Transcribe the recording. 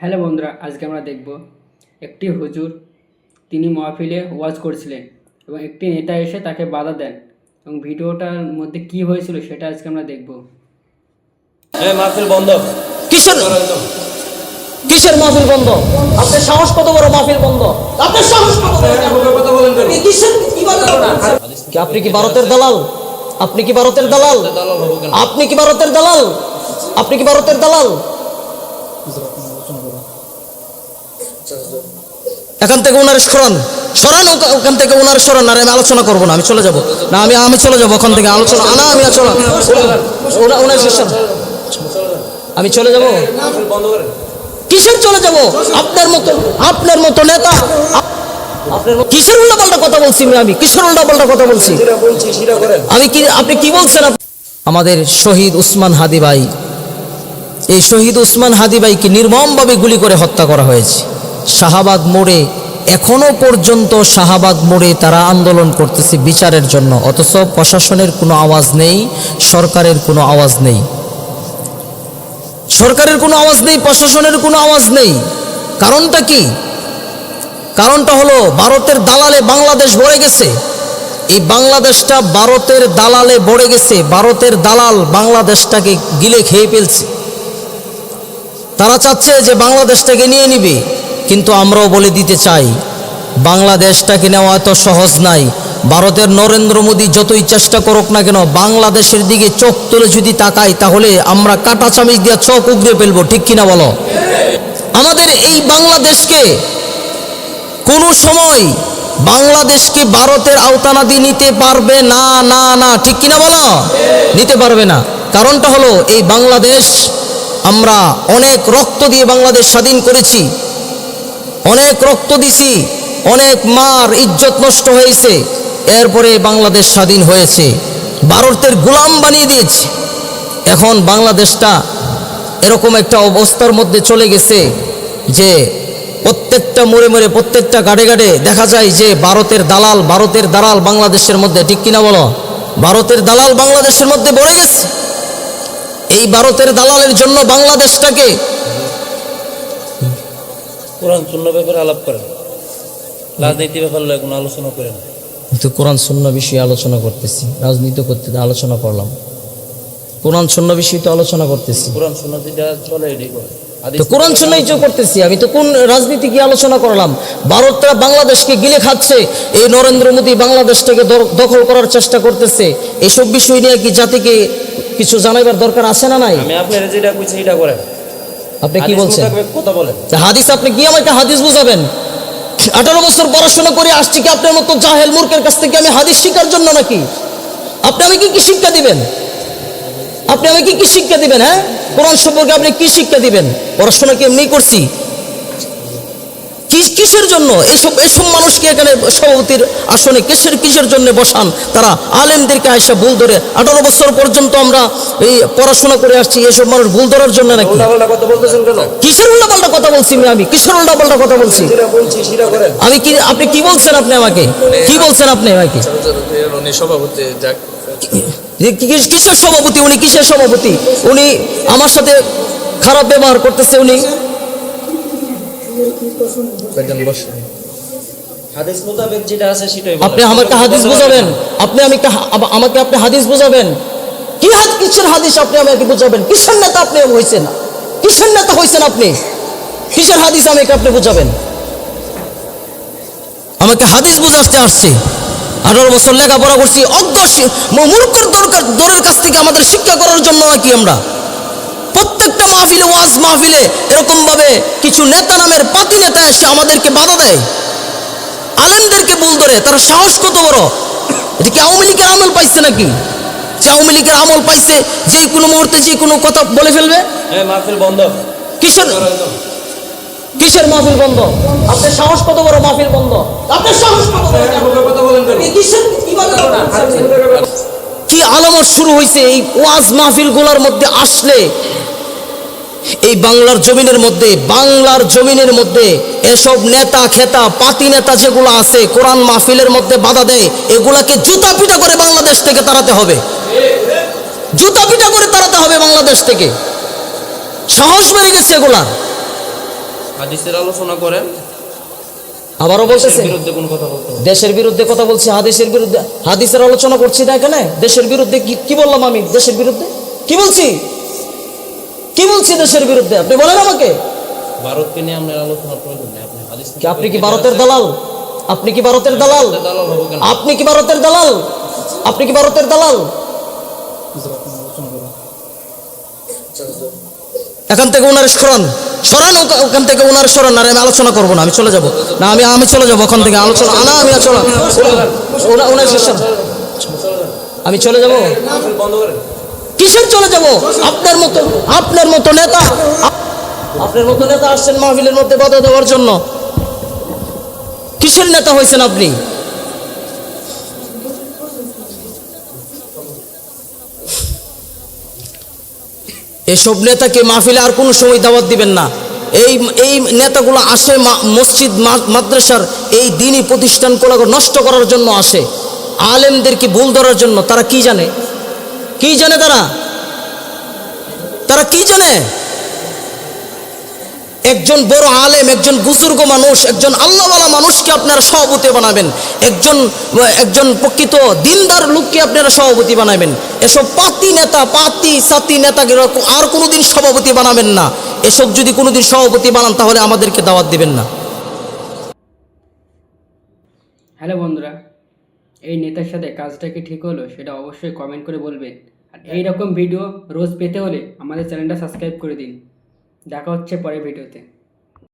Hello বন্ধুরা আজকে আমরা দেখব একটি হুজুর তিনি মহফিলে ওয়াজ করছিলেন এবং একটি নেতা এসে তাকে বাধা দেন এবং ভিডিওটার মধ্যে কি হয়েছিল সেটা আজকে আমরা দেখব। হ্যাঁ মাহফিল বন্ধ। কিসের? কিসের মাহফিল বন্ধ? আপনার সাহস কত বড় মাহফিল বন্ধ? আপনার সাহস কত বড় কথা বলেন আপনি কিসের কি আপনি কি ভারতের দালাল? আপনি কি ভারতের দালাল? আপনি কি ভারতের দালাল? আপনি কি ভারতের দালাল? এখান থেকে ওনার সরান সরান ওখান থেকে ওনার সরান আর আমি আলোচনা করব না আমি চলে যাব। না আমি আমি চলে যাব ওখান থেকে আলোচনা না আমি চলো। ওনার আমি চলে যাব? কিসের চলে যাব? আপনার মতো আপনার মতো নেতা। কিসের উল্টাপাল্টা কথা বলছি আমি? কিসের উল্টাপাল্টা কথা বলছি? আমি কি আপনি কি বলছেন আমাদের শহীদ উসমান হাদি ভাই। এই শহীদ উসমান হাদি ভাইকে নির্মমভাবে গুলি করে হত্যা করা হয়েছে। শাহাবাগ মোড়ে, এখনও পর্যন্ত শাহাবাগ মোড়ে তারা আন্দোলন করতেছে বিচারের জন্য। অথচ প্রশাসনের কোনো আওয়াজ নেই, সরকারের কোনো আওয়াজ নেই। সরকারের কোনো আওয়াজ নেই, প্রশাসনের কোনো আওয়াজ নেই। কারণটা কি? কারণটা হলো ভারতের দালালে বাংলাদেশ ভরে গেছে। এই বাংলাদেশটা ভারতের দালালে ভরে গেছে। ভারতের দালাল বাংলাদেশটাকে গিলে খেয়ে ফেলছে। তারা চাচ্ছে যে বাংলাদেশটাকে নিয়ে নিবে। কিন্তু আমরাও বলে দিতে চাই, বাংলাদেশটাকে নেওয়া এত সহজ নাই। ভারতের নরেন্দ্র মোদী যতই চেষ্টা করুক না কেন, বাংলাদেশের দিকে চোখ তুলে যদি তাকাই তাহলে আমরা কাটা চামিচ দিয়ে চোখ উগড়ে ফেলব, ঠিক কিনা বলো? আমাদের এই বাংলাদেশকে কোনো সময় বাংলাদেশকে ভারতের আওতানাদি নিতে পারবে না না না, ঠিক কিনা বলো? নিতে পারবে না। কারণটা হলো, এই বাংলাদেশ আমরা অনেক রক্ত দিয়ে বাংলাদেশ স্বাধীন করেছি। অনেক রক্ত দিছি, অনেক মার ইজ্জত নষ্ট হয়েছে, এরপরে বাংলাদেশ স্বাধীন হয়েছে। ভারতের গোলাম বানিয়ে দিয়েছে। এখন বাংলাদেশটা এরকম একটা অবস্থার মধ্যে চলে গেছে যে প্রত্যেকটা মোড়ে মোড়ে, প্রত্যেকটা গাড়ে গাড়ে দেখা যায় যে ভারতের দালাল ভারতের দালাল বাংলাদেশের মধ্যে, ঠিক কিনা বলো? ভারতের দালাল বাংলাদেশের মধ্যে ভরে গেছে এই ভারতের দালালের জন্য বাংলাদেশটাকে কোরআন শূন্য ব্যাপারে আলাপ করেন। রাজনীতি ব্যাপারে কোনো আলোচনা করেন। কিন্তু কোরআন শূন্য বিষয়ে আলোচনা করতেছি। রাজনীতি করতে আলোচনা করলাম। কোরআন শূন্য বিষয়ে তো আলোচনা করতেছি। কোরআন শূন্য যেটা চলে এটাই করেন তো কোরআন শুনেই তো করতেছি। আমি তো কোন রাজনীতি কি আলোচনা করলাম? ভারতটা বাংলাদেশকে গিলে খাচ্ছে। এই নরেন্দ্র মোদী বাংলাদেশটাকে দখল করার চেষ্টা করতেছে। এসব বিষয় নিয়ে কি জাতিকে কিছু জানাইবার দরকার আছে না নাই? আমি আপনার যেটা কইছি সেটা করেন। আপনি কি বলছেন? কথা বলেন। তা হাদিস আপনি কি আমাকে হাদিস বুঝাবেন। আঠারো বছর পড়াশোনা করে আসছি কি আপনার মতো জাহেল মূর্খের কাছ থেকে আমি হাদিস শিখার জন্য নাকি? আপনি আমাকে কি শিক্ষা দিবেন? আপনি আমাকে কি শিক্ষা দিবেন হ্যাঁ? কোরআন সম্পর্কে আপনি কি শিক্ষা দিবেন? পড়াশোনা কি এমনি করছি? কিসের জন্য? এইসব এইসব মানুষকে এখানে সভাপতির আসনে কিসের কিসের জন্য বসান? তারা আলেমদেরকে আইসা ভুল ধরে আঠারো বছর পর্যন্ত আমরা এই পড়াশোনা করে আসছি এসব মানুষ ভুল ধরার জন্য নাকি? কিসের উল্টাপাল্টা কথা বলছি আমি? কিসের উল্টাপাল্টা কথা বলছি? আমি কি আপনি কি বলছেন আপনি আমাকে? কি বলছেন আপনি আমাকে? সভাপতি যে কি- কি- কিসের সভাপতি? উনি কিসের সভাপতি? উনি আমার সাথে খারাপ ব্যবহার করতেছে উনি। হাদিস মোতাবেক যেটা আছে সেটাই আপনি আমাকে হাদিস বুঝাবেন? আপনি আমি আমাকে আপনি হাদিস বুঝাবেন? কি হাত কিসের হাদিস আপনি আমাকে বুঝাবেন? কিসের নেতা আপনি হয়েছেন কিসের নেতা হয়েছেন আপনি? কিসের হাদিস আমাকে আপনি বুঝাবেন? আমাকে হাদিস বুঝাতে আসছে। আঠারো বছর লেখাপড়া করছি। অজ্ঞ মূর্খের দরকার দরের কাছ থেকে আমাদের শিক্ষা করার জন্য নাকি আমরা? প্রত্যেকটা মাহফিলে ওয়াজ মাহফিলে এরকম ভাবে কিছু নেতা নামের পাতি নেতা এসে আমাদেরকে বাধা দেয়। আলেমদেরকে ভুল ধরে তারা সাহস কত বড়? এটা কি আওয়ামী লীগের আমল পাইছে নাকি? যে আওয়ামী লীগের আমল পাইছে যে কোনো মুহূর্তে যে কোনো কথা বলে ফেলবে? হ্যাঁ মাহফিল বন্ধ। কিসের? কিসের মাহফিল বন্ধ? আপনার সাহস কত বড় মাহফিল বন্ধ? আপনার সাহস কত বড়? কিসের কীভাবে কি আলামত শুরু হয়েছে এই ওয়াজ মাহফিলগুলার মধ্যে আসলে? এই বাংলার জমিনের মধ্যে বাংলার জমিনের মধ্যে এসব নেতা খেতা পাতি নেতা যেগুলো আছে কোরআন মাহফিলের মধ্যে বাধা দেয় এগুলাকে জুতা পিটা করে বাংলাদেশ থেকে তাড়াতে হবে। জুতা পিটা করে তাড়াতে হবে বাংলাদেশ থেকে। সাহস বেড়ে গেছে এগুলা। হাদিসের আলোচনা করেন। আবারও বলতেছে। দেশের বিরুদ্ধে কথা বলছি হাদিসের বিরুদ্ধে হাদিসের আলোচনা করছি না এখানে? দেশের বিরুদ্ধে কি কি বললাম আমি? দেশের বিরুদ্ধে? কি বলছি? কি বলছি দেশের বিরুদ্ধে? আপনি বলেন আমাকে। ভারতকে নিয়ে আপনার আলোচনার প্রয়োজন নেই আপনি হাদিস কি আপনি কি ভারতের দালাল? আপনি কি ভারতের দালাল? আপনি কি ভারতের দালাল? আপনি কি ভারতের দালাল? এখান থেকে ওনার সরান সরান ওখান থেকে ওনার সরান আর আমি আলোচনা করব না আমি চলে যাব। না আমি আমি চলে যাব ওখান থেকে। আলোচনা না আমি চলো। ওনার আমি চলে যাব? বন্ধ করেন কিসের চলে যাব? আপনার মতো আপনার মতো নেতা আপনার মতো নেতা আসছেন মাহফিলের মধ্যে বাধা দেওয়ার জন্য। কিসের নেতা হয়েছেন আপনি? এসব নেতাকে মাহফিলে আর কোনো সময় দাওয়াত দিবেন না। এই এই নেতাগুলো আসে মসজিদ মাদ্রাসার এই দিনই প্রতিষ্ঠানগুলো নষ্ট করার জন্য আসে। আলেমদেরকে ভুল ধরার জন্য, তারা কি জানে? কি জানে তারা? তারা কি জানে? একজন বড় আলেম, একজন বুজুর্গ মানুষ, একজন আল্লাহওয়ালা মানুষকে আপনারা সভাপতি বানাবেন। একজন একজন প্রকৃত দিনদার লোককে আপনারা সভাপতি বানাবেন। এসব পাতি নেতা, পাতি সাতি নেতাকে আর কোনোদিন সভাপতি বানাবেন না। এসব যদি কোনোদিন সভাপতি বানান, তাহলে আমাদেরকে দাওয়াত দিবেন না। হ্যালো বন্ধুরা এই নেতার সাথে কাজটা কি ঠিক হলো সেটা অবশ্যই কমেন্ট করে বলবেন আর এই রকম ভিডিও রোজ পেতে হলে আমাদের চ্যানেলটা সাবস্ক্রাইব করে দিন। দেখা হচ্ছে পরের ভিডিওতে